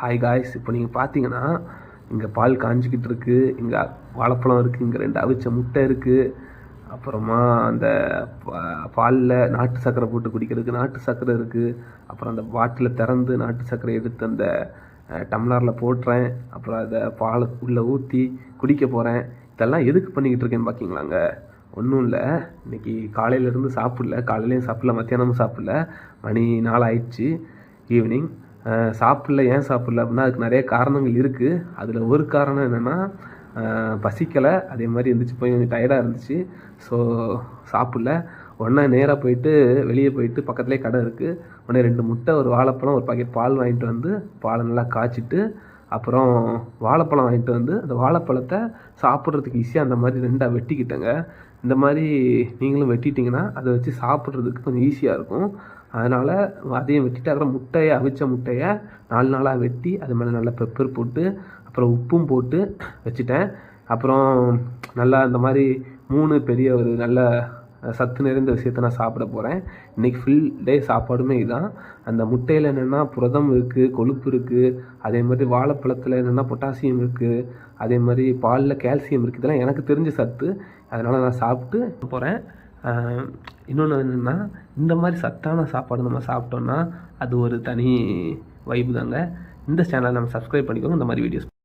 Hi guys இப்போ நீங்கள் பார்த்தீங்கன்னா இங்கே பால் காஞ்சிக்கிட்டு இருக்குது இங்கே வாழைப்பழம் இருக்குது இங்கே ரெண்டு அவிச்ச முட்டை இருக்குது அப்புறமா அந்த பாலில் நாட்டு சர்க்கரை போட்டு குடிக்கிறதுக்கு நாட்டு சர்க்கரை இருக்குது அப்புறம் அந்த பாட்டில் திறந்து நாட்டு சர்க்கரை எடுத்து அந்த டம்ளரில் போட்டுறேன் அப்புறம் அதை பாலை உள்ளே ஊற்றி குடிக்க போகிறேன் இதெல்லாம் எதுக்கு பண்ணிக்கிட்டு இருக்கேன்னு பார்க்கிங்களாங்க ஒன்றும் இல்லை. இன்னைக்கு காலையிலேருந்து சாப்பிடல. காலையிலையும் சாப்பிடல மத்தியானமும் சாப்பிடல. மணி நாள் ஆயிடுச்சு. ஈவினிங் சாப்பிடல ஏன் சாப்பிடல அப்படின்னா அதுக்கு நிறைய காரணங்கள் இருக்குது அதில் ஒரு காரணம் என்னென்னா பசிக்கலை. அதே மாதிரி இருந்துச்சு போய் கொஞ்சம் டயர்டாக இருந்துச்சு. ஸோ சாப்பிடல. உடனே நேராக போயிட்டு வெளியே போயிட்டு பக்கத்துலேயே கடை இருக்குது உடனே ரெண்டு முட்டை ஒரு வாழைப்பழம் ஒரு பாக்கெட் பால் வாங்கிட்டு வந்து பாலை நல்லா காய்ச்சிட்டு அப்புறம் வாழைப்பழம் வாங்கிட்டு வந்து அந்த வாழைப்பழத்தை சாப்பிட்றதுக்கு ஈஸியாக அந்த மாதிரி ரெண்டாக வெட்டிக்கிட்டேங்க. இந்த மாதிரி நீங்களும் வெட்டிட்டிங்கன்னா அதை வச்சு சாப்பிட்றதுக்கு கொஞ்சம் ஈஸியாக இருக்கும். அதனால் அதையும் வெட்டிட்டு அப்புறம் முட்டையை அவிச்ச முட்டையை நாலு நாளாக வெட்டி அது மேலே நல்லா பெப்பர் போட்டு அப்புறம் உப்பும் போட்டு வச்சுட்டேன். அப்புறம் நல்லா இந்த மாதிரி மூணு பெரிய ஒரு நல்ல சத்து நிறைந்த விஷயத்த நான் சாப்பிட போகிறேன் இன்றைக்கி ஃபுல் டே சாப்பாடுமே இதுதான் அந்த முட்டையில் என்னென்னா புரதம் இருக்குது கொழுப்பு இருக்குது அதே மாதிரி வாழைப்பழத்தில் என்னென்னா பொட்டாசியம் இருக்குது அதே மாதிரி பாலில் கால்சியம் இருக்குது இதெல்லாம் எனக்கு தெரிஞ்ச சத்து. அதனால் நான் சாப்பிட்டு போகிறேன் இன்னொன்று என்னென்னா இந்த மாதிரி சத்தான சாப்பாடு நம்ம சாப்பிட்டோன்னா அது ஒரு தனி வைப்பு தாங்க. இந்த சேனலை நம்ம சப்ஸ்கிரைப் பண்ணிக்கோங்க. இந்த மாதிரி வீடியோஸ்